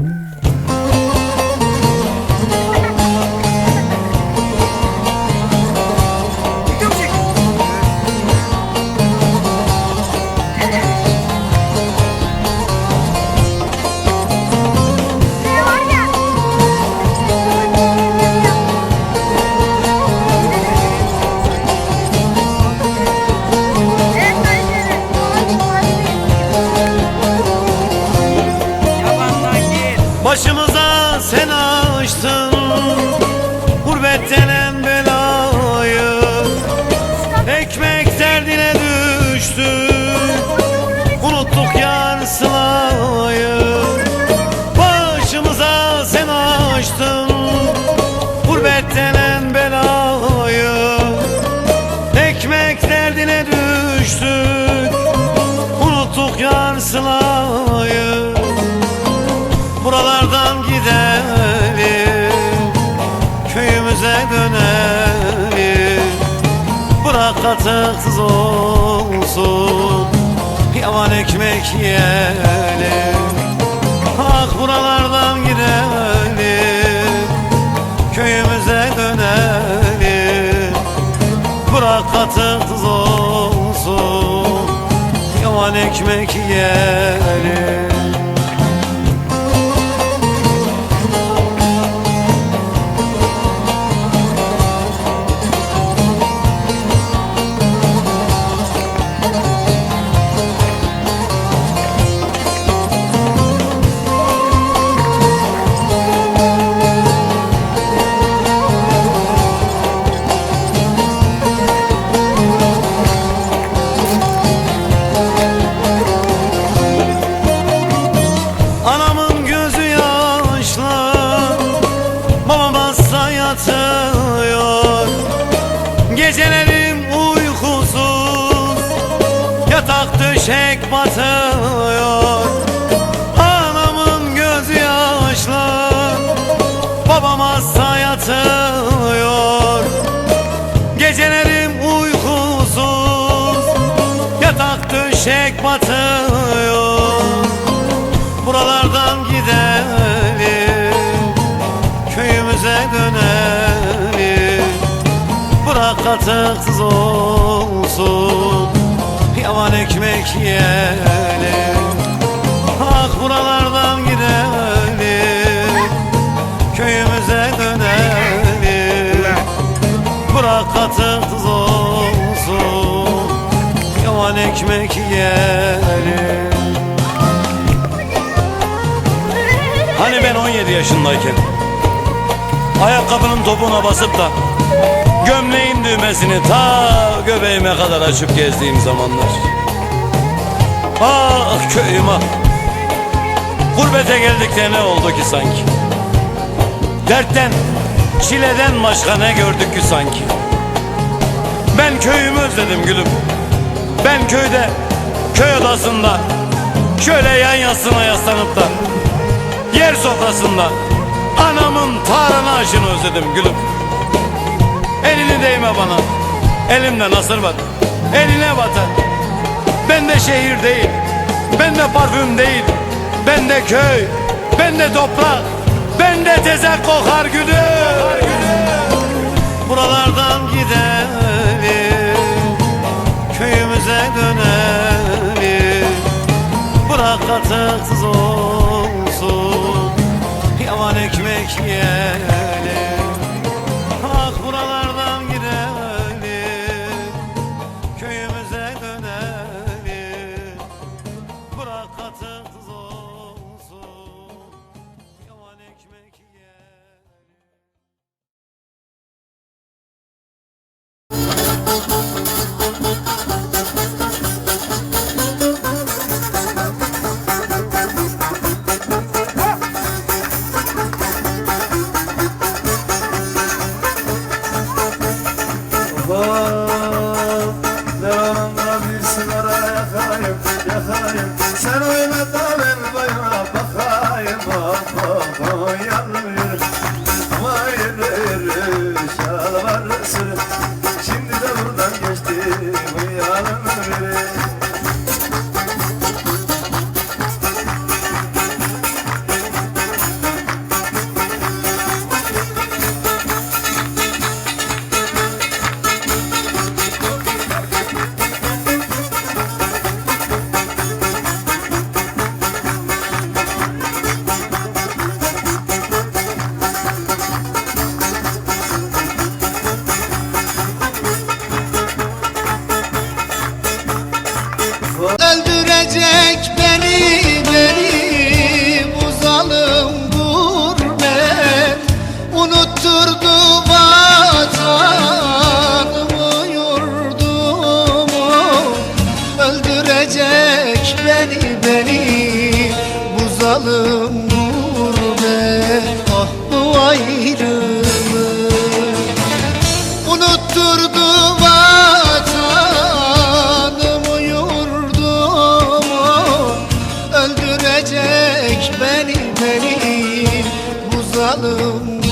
Mm. Sen açtın Gurbet denen belayı. Ekmek derdine düştük Unuttuk yar sılayı Başımıza sen açtın Gurbet denen belayı. Ekmek derdine düştük Unuttuk yar sılayı Buralardan katıksız olsun. Yavan ekmek yiyelim. Ah buralardan gidelim. Köyümüze dönelim. Bırak katıksız olsun. Yavan ekmek yiyelim Döşek batıyor Buralardan gidelim Köyümüze dönelim. Bırak katıksız olsun Yavan ekmek yiyelim. Ah buralardan gidelim Köyümüze dönelim. Bırak katıksız yiyelim Hani ben 17 yaşındayken Ayakkabının topuğuna basıp da Gömleğin düğmesini ta göbeğime kadar açıp gezdiğim zamanlar. Ah köyüm ah. Gurbete geldik de ne oldu ki sanki? Dertten, çileden başka ne gördük ki sanki? Ben köyümü özledim gülüm Ben köyde, köy odasında Şöyle yan yasına yaslanıp da Yer sofrasında Anamın tarhana aşını özledim gülüm. Elini değme bana Elimde nasır var Eline batar Ben de şehir değil Ben de parfüm değil Ben de köy Ben de toprak Ben de tezek kokar gülüm katıksız olsun. Yavan ekmek yiyelim. Ah buralardan gidelim. Köyümüze dönelim. Bırak katıksız olsun. Yavan ekmek yiyelim する。Çekecek beni beni bu zalim gurbet Unutturdu vatanımı yurdumu. Öldürecek beni beni bu zalim gurbet Ah bu ayrılık. Unutturdu Öldürecek